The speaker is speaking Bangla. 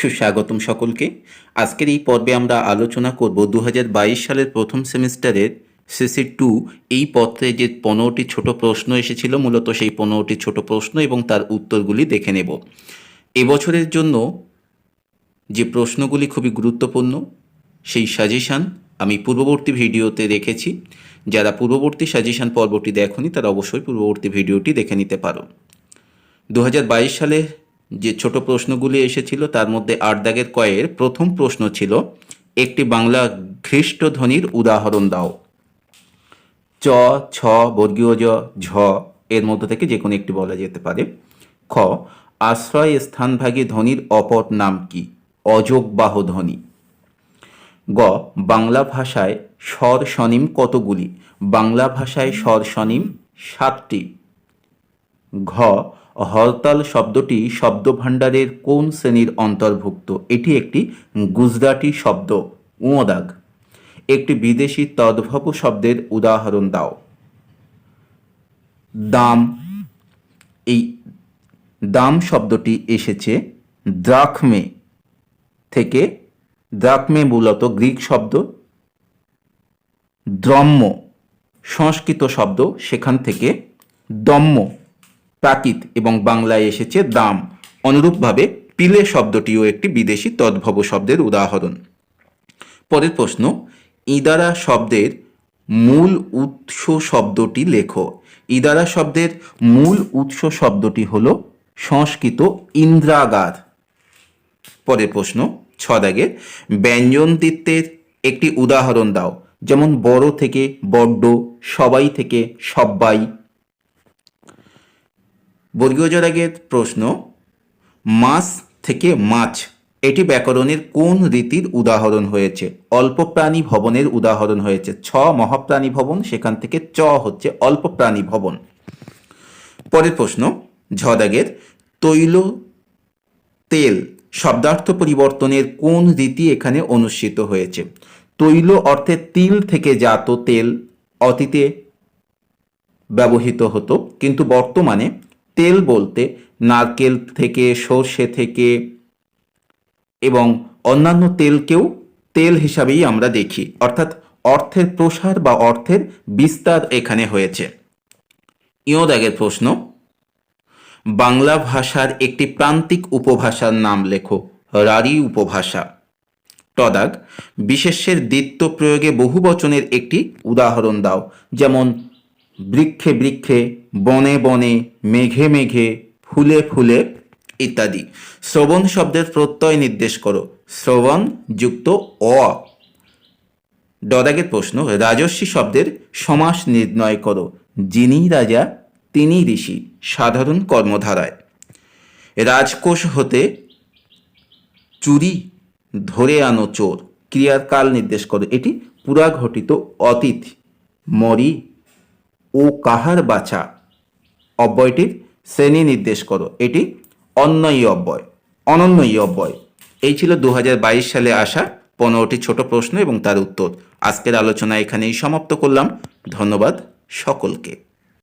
সুস্বাগতম সকলকে। আজকের এই পর্বে আমরা আলোচনা করব দু হাজার বাইশ সালের প্রথম সেমিস্টারের সিসি টু। এই পত্রে যে পনেরোটি ছোট প্রশ্ন এসেছিল, মূলত সেই পনেরোটি ছোট প্রশ্ন এবং তার উত্তরগুলি দেখে নেব। এবছরের জন্য যে প্রশ্নগুলি খুবই গুরুত্বপূর্ণ, সেই সাজেশান আমি পূর্ববর্তী ভিডিওতে রেখেছি। যারা পূর্ববর্তী সাজেশান পর্বটি দেখনি, তারা অবশ্যই পূর্ববর্তী ভিডিওটি দেখে নিতে পারো। দু হাজার বাইশ সালে যে ছোট প্রশ্নগুলি এসেছিল, তার মধ্যে আট দাগের কয়ের প্রথম প্রশ্ন ছিল, একটি বাংলা খ্রিস্ট ধ্বনির উদাহরণ দাও। চ, ছ, বর্গীয় জ, ঝ, এর মধ্যে থেকে যে কোনো একটি বলা যেতে পারে। খ, আশ্রয় স্থানভাগী ধ্বনির অপর নাম কি? অযোগবাহ ধ্বনি। গ, বাংলা ভাষায় স্বর স্বনিম কতগুলি? বাংলা ভাষায় স্বর স্বনিম সাতটি। ঘ, হরতাল শব্দটি শব্দভাণ্ডারের কোন শ্রেণির অন্তর্ভুক্ত? এটি একটি গুজরাটি শব্দ। উমদাগ। একটি বিদেশি তদ্ভব শব্দের উদাহরণ দাও। দাম। এই দাম শব্দটি এসেছে দ্রাখমে থেকে দ্রাকমে মূলত গ্রিক শব্দ। দ্রম্য, সংস্কৃত শব্দ, সেখান থেকে দম্য। প্রাকৃত এবং বাংলায় এসেছে দাম। অনুরূপভাবে পিলে শব্দটিও একটি বিদেশি তদ্ভব শব্দের উদাহরণ। পরের প্রশ্ন, ইদারা শব্দের মূল উৎস শব্দটি লেখো। ইদারা শব্দের মূল উৎস শব্দটি হল সংস্কৃত ইন্দ্রাগার পরের প্রশ্ন ছ দাগের ব্যঞ্জনদিত্বের একটি উদাহরণ দাও। যেমন বড় থেকে বড্ড, সবাই থেকে সব্বাই বর্গীয় জরাগের প্রশ্ন মাছ থেকে মাছ, এটি ব্যাকরণের কোন রীতির উদাহরণ হয়েছে? অল্প প্রাণী ভবনের উদাহরণ হয়েছে। ছ, মহাপ্রাণী ভবন, সেখান থেকে চ হচ্ছে অল্প প্রাণী ভবন। পরের প্রশ্ন, ঝদাগের তৈল তেল শব্দার্থ পরিবর্তনের কোন রীতি এখানে অনুষ্ঠিত হয়েছে? তৈল অর্থে তিল থেকে জাত তেল অতীতে ব্যবহৃত হতো, কিন্তু বর্তমানে তেল বলতে নারকেল থেকে সর্ষে থেকে এবং অন্যান্য তেলকেও তেল হিসাবেই আমরা দেখি। অর্থাৎ অর্থের প্রসার বা অর্থের বিস্তার এখানে হয়েছে। ইয়োদাগের প্রশ্ন। বাংলা ভাষার একটি প্রান্তিক উপভাষার নাম লেখো, রারি উপভাষা। টদাগ বিশেষ্যের দ্বিত্ব প্রয়োগে বহু বচনের একটি উদাহরণ দাও, যেমন বৃক্ষে বৃক্ষে, বনে বনে, মেঘে মেঘে, ফুলে ফুলে ইত্যাদি। শ্রবণ শব্দের প্রত্যয় নির্দেশ করো। শ্রবণ যুক্ত অ। ডদাগের প্রশ্ন রাজস্বী শব্দের সমাস নির্ণয় করো। যিনি রাজা, তিনি ঋষি, সাধারণ কর্মধারায়। রাজকোষ হতে চুরি, ধরে আনো চোর। ক্রিয়ার কাল নির্দেশ করো। এটি পুরাঘটিত অতীত, মরি ও কাহার বাছা? অব্যয়টির শ্রেণি নির্দেশ করো। এটি অন্যই অব্যয়, অনন্যই অব্যয়। এই ছিল দু হাজার বাইশ সালে আসা পনেরোটি ছোট প্রশ্ন এবং তার উত্তর। আজকের আলোচনা এখানেই সমাপ্ত করলাম। ধন্যবাদ সকলকে।